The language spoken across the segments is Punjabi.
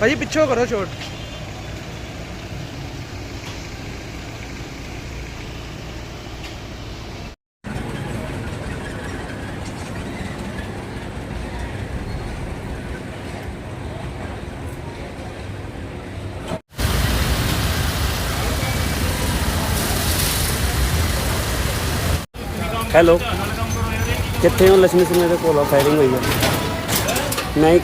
ਭਾਜੀ ਪਿੱਛੋਂ ਕਰੋ ਸ਼ੋਟ ਹੈਲੋ ਕਿੱਥੇ ਹੋ ਲక్ష్ਮੀ ਸਿੰਘ ਦੇ ਕੋਲ ਫਾਇਰਿੰਗ ਹੋਈ ਹੈ ਮੈਂ ਹੀ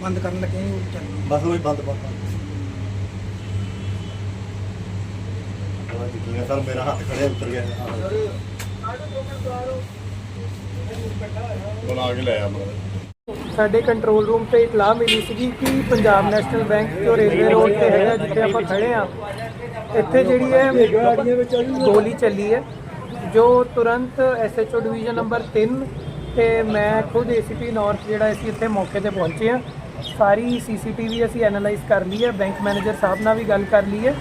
ਬੰਦ ਕਰਨ ਲੱਗੇ ਉਹ ਚੱਲ ਬਸ ਉਹ ਹੀ ਬੰਦ ਬੰਦ। ਜਿਵੇਂ ਸਰ ਮੇਰਾ ਹੱਥ ਖੜਿਆ ਉੱਤਰ ਗਿਆ। ਬਣਾ ਕੇ ਲਿਆ ਮੈਂ ਸਾਡੇ ਕੰਟਰੋਲ ਰੂਮ ਤੇ ਇਤਲਾਹ ਮਿਲੀ ਸੀਗੀ ਕਿ ਪੰਜਾਬ ਨੈਸ਼ਨਲ ਬੈਂਕ ਜੋ ਰੇਲਵੇ ਰੋਡ ਤੇ ਹੈਗਾ ਜਿੱਥੇ ਆਪਾਂ ਖੜੇ ਆ ਇੱਥੇ ਜਿਹੜੀ ਹੈ ਗੋਲੀ ਚੱਲੀ ਹੈ ਜੋ ਤੁਰੰਤ ਐਸਐਚਓ ਡਿਵੀਜ਼ਨ ਨੰਬਰ 3 ਤੇ ਮੈਂ ਖੁਦ ਏਸੀਪੀ ਨਾਰਥ ਜਿਹੜਾ ਅਸੀਂ ਇੱਥੇ ਮੌਕੇ ਤੇ ਪਹੁੰਚੇ ਆ ਸਾਰੀ ਸੀਸੀਟੀਵੀ ਅਸੀਂ ਐਨਾਲਾਈਜ਼ ਕਰ ਲਈ ਹੈ ਬੈਂਕ ਮੈਨੇਜਰ ਸਾਹਿਬ ਨਾਲ ਵੀ ਗੱਲ ਕਰ ਲਈ ਹੈ।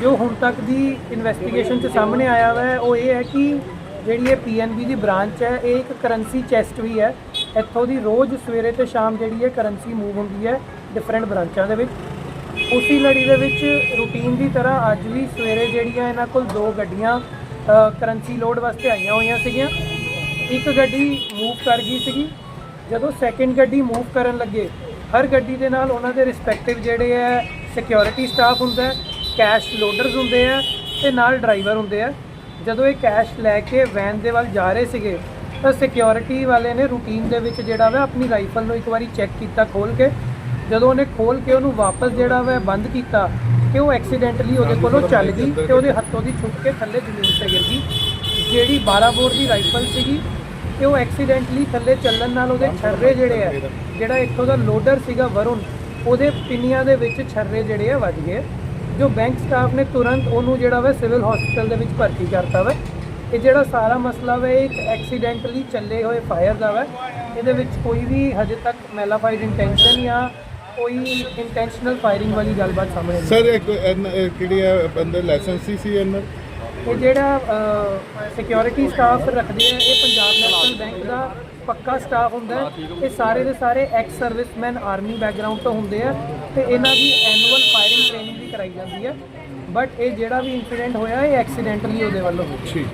ਜੋ ਹੁਣ ਤੱਕ ਦੀ ਇਨਵੈਸਟੀਗੇਸ਼ਨ 'ਚ ਸਾਹਮਣੇ ਆਇਆ ਹੋਇਆ ਹੈ ਉਹ ਇਹ ਹੈ ਕਿ ਜਿਹੜੀ ਇਹ ਪੀਐਨਬੀ ਦੀ ਬ੍ਰਾਂਚ ਹੈ, ਇਹ ਇੱਕ ਕਰੰਸੀ ਚੈਸਟ ਵੀ ਹੈ। ਇੱਥੋਂ ਦੀ ਰੋਜ਼ ਸਵੇਰੇ ਤੇ ਸ਼ਾਮ ਜਿਹੜੀ ਹੈ ਕਰੰਸੀ ਮੂਵ ਹੁੰਦੀ ਹੈ ਡਿਫਰੈਂਟ ਬ੍ਰਾਂਚਾਂ ਦੇ ਵਿੱਚ। ਉਸੇ ਲੜੀ ਦੇ ਵਿੱਚ ਰੂਟੀਨ ਦੀ ਤਰ੍ਹਾਂ ਅੱਜ ਵੀ ਸਵੇਰੇ ਜਿਹੜੀਆਂ ਇਹਨਾਂ ਕੋਲ ਦੋ ਗੱਡੀਆਂ ਕਰੰਸੀ ਲੋਡ ਵਾਸਤੇ ਆਈਆਂ ਹੋਈਆਂ ਸੀਗੀਆਂ। ਇੱਕ ਗੱਡੀ ਮੂਵ ਕਰ ਗਈ ਸੀਗੀ। ਜਦੋਂ ਸੈਕਿੰਡ ਗੱਡੀ ਮੂਵ ਕਰਨ ਲੱਗੇ ਹਰ ਗੱਡੀ ਦੇ ਨਾਲ ਉਹਨਾਂ ਦੇ ਰਿਸਪੈਕਟਿਵ ਜਿਹੜੇ ਹੈ ਸਿਕਿਉਰਿਟੀ ਸਟਾਫ ਹੁੰਦਾ ਹੈ ਕੈਸ਼ ਲੋਡਰਸ ਹੁੰਦੇ ਆ ਤੇ ਨਾਲ ਡਰਾਈਵਰ ਹੁੰਦੇ ਆ। ਜਦੋਂ ਇਹ ਕੈਸ਼ ਲੈ ਕੇ ਵੈਨ ਦੇ ਵੱਲ ਜਾ ਰਹੇ ਸੀਗੇ ਤਾਂ ਸਿਕਿਉਰਿਟੀ ਵਾਲੇ ਨੇ ਰੂਟੀਨ ਦੇ ਵਿੱਚ ਜਿਹੜਾ ਵਾ ਆਪਣੀ ਰਾਈਫਲ ਨੂੰ ਇੱਕ ਵਾਰੀ ਚੈੱਕ ਕੀਤਾ ਖੋਲ ਕੇ। ਜਦੋਂ ਉਹਨੇ ਖੋਲ ਕੇ ਉਹਨੂੰ ਵਾਪਸ ਜਿਹੜਾ ਵਾ ਬੰਦ ਕੀਤਾ ਕਿ ਉਹ ਐਕਸੀਡੈਂਟਲੀ ਉਹਦੇ ਕੋਲੋਂ ਚੱਲ ਗਈ ਤੇ ਉਹਦੇ ਹੱਥੋਂ ਦੀ ਛੁੱਟ ਕੇ ਥੱਲੇ ਜ਼ਮੀਨ ਤੇ ਗਿਰ ਗਈ। ਜਿਹੜੀ 12 ਬੋਰ ਦੀ ਰਾਈਫਲ ਸੀਗੀ ਕਿ ਉਹ ਐਕਸੀਡੈਂਟਲੀ ਥੱਲੇ ਚੱਲਣ ਨਾਲ ਉਹਦੇ ਛਰਰੇ ਜਿਹੜੇ ਆ, ਜਿਹੜਾ ਇੱਥੋਂ ਦਾ ਲੋਡਰ ਸੀਗਾ ਵਰੁਣ, ਉਹਦੇ ਪਿੰਨੀਆਂ ਦੇ ਵਿੱਚ ਛਰਰੇ ਜਿਹੜੇ ਆ ਵੱਜ ਗਏ। ਜੋ ਬੈਂਕ ਸਟਾਫ ਨੇ ਤੁਰੰਤ ਉਹਨੂੰ ਜਿਹੜਾ ਵਾ ਸਿਵਲ ਹਸਪੀਟਲ ਦੇ ਵਿੱਚ ਭਰਤੀ ਕਰਤਾ ਵਾ। ਇਹ ਜਿਹੜਾ ਸਾਰਾ ਮਸਲਾ ਵਾ, ਇਹ ਇੱਕ ਐਕਸੀਡੈਂਟਲੀ ਚੱਲੇ ਹੋਏ ਫਾਇਰ ਦਾ ਵਾ। ਇਹਦੇ ਵਿੱਚ ਕੋਈ ਵੀ ਹਜੇ ਤੱਕ ਮੈਲਾਫਾਈਡ ਇੰਟੈਂਸ਼ਨ ਜਾਂ ਕੋਈ ਇੰਟੈਂਸ਼ਨਲ ਫਾਇਰਿੰਗ ਵਾਲੀ ਗੱਲਬਾਤ ਸਾਹਮਣੇ ਨਹੀਂ ਸਰ ਇੱਕ ਕਿਹੜੀ ਹੈ ਬੰਦੇ ਲਾਇਸੈਂਸ ਸੀ ਸੀ ਇਹਨਾਂ ਇਹ ਜਿਹੜਾ ਸਿਕਿਉਰਿਟੀ ਸਟਾਫ ਰੱਖਦੇ ਆ, ਇਹ ਪੰਜਾਬ ਨੈਸ਼ਨਲ ਬੈਂਕ ਦਾ ਪੱਕਾ ਸਟਾਫ ਹੁੰਦਾ ਹੈ। ਇਹ ਸਾਰੇ ਦੇ ਸਾਰੇ ਐਕਸ ਸਰਵਿਸਮੈਨ ਆਰਮੀ ਬੈਕਗ੍ਰਾਉਂਡ ਤੋਂ ਹੁੰਦੇ ਆ ਤੇ ਇਹਨਾਂ ਦੀ ਐਨੂਅਲ ਫਾਇਰਿੰਗ ਟ੍ਰੇਨਿੰਗ ਵੀ ਕਰਾਈ ਜਾਂਦੀ ਹੈ ਬਟ ਇਹ ਜਿਹੜਾ ਵੀ ਇਨਸੀਡੈਂਟ ਹੋਇਆ, ਇਹ ਐਕਸੀਡੈਂਟਲੀ ਉਹਦੇ ਵੱਲੋਂ ਹੋ ਗਿਆ।